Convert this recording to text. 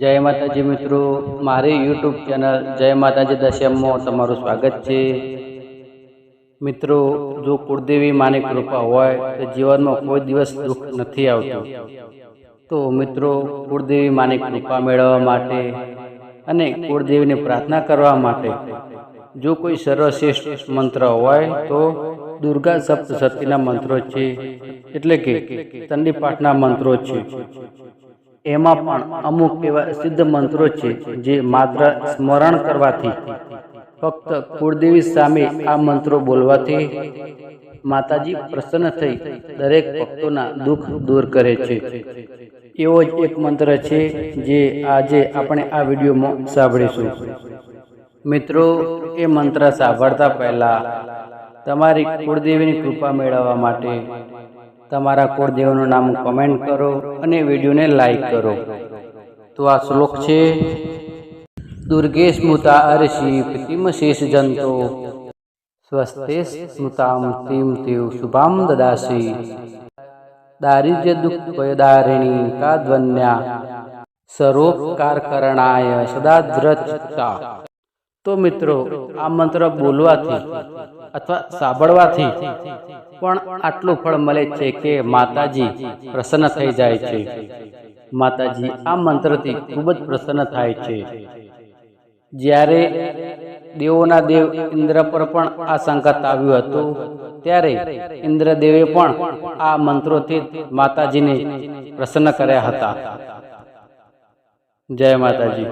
જય માતાજી મિત્રો, મારી યુટ્યુબ ચેનલ જય માતાજી દશમમાં તમારું સ્વાગત છે. મિત્રો, જો કુળદેવી માની કૃપા હોય તો જીવનમાં કોઈ દિવસ દુઃખ નથી આવતું. તો મિત્રો, કુળદેવી માની કૃપા મેળવવા માટે અને કુળદેવીને પ્રાર્થના કરવા માટે જો કોઈ સર્વશ્રેષ્ઠ મંત્ર હોય તો દુર્ગા સપ્તશતીના મંત્રો છે. એટલે કે ચંડી પાઠના મંત્રો છે. એમાં પણ અમુક એવા સિદ્ધ મંત્રો છે જે માત્ર સ્મરણ કરવાથી. ફક્ત કુળદેવી સામે આ મંત્રો બોલવાથી માતાજી પ્રસન્ન થઈ દરેક ભક્તોના દુઃખ દૂર કરે છે. એવો જ એક મંત્ર છે જે આજે આપણે આ વિડીયોમાં સાંભળીશું. મિત્રો, એ મંત્ર સાંભળતા પહેલા તમારી કુળદેવીની કૃપા મેળવવા માટે તમારા કુળદેવનું નામ કમેન્ટ કરો અને વિડીયોને લાઈક કરો. તો આ શ્લોક છે દુર્ગે સ્મૃતા અર્ષિ પિતિમ શેષ જંતો સ્વસ્થે સ્મૃતામ તીમ તેવ શુભામ દદાસી, દારિદ્ર્ય દુઃખ ભયદારિણી કાધ્વન્યા સરોપકાર કરણાય સદાદ્રચતા તો મિત્રો, આ મંત્ર બોલવાથી અથવા સાંભળવાથી. પણ આટલું ફળ મળે છે કે માતાજી પ્રસન્ન થઈ જાય છે. માતાજી આ મંત્રથી ખૂબ જ પ્રસન્ન થાય છે. જ્યારે દેવોના દેવ ઇન્દ્ર પર પણ આ સંકટ આવ્યું હતું, ત્યારે ઇન્દ્રદેવે પણ આ મંત્રોથી માતાજીને પ્રસન્ન કર્યા હતા. જય માતાજી.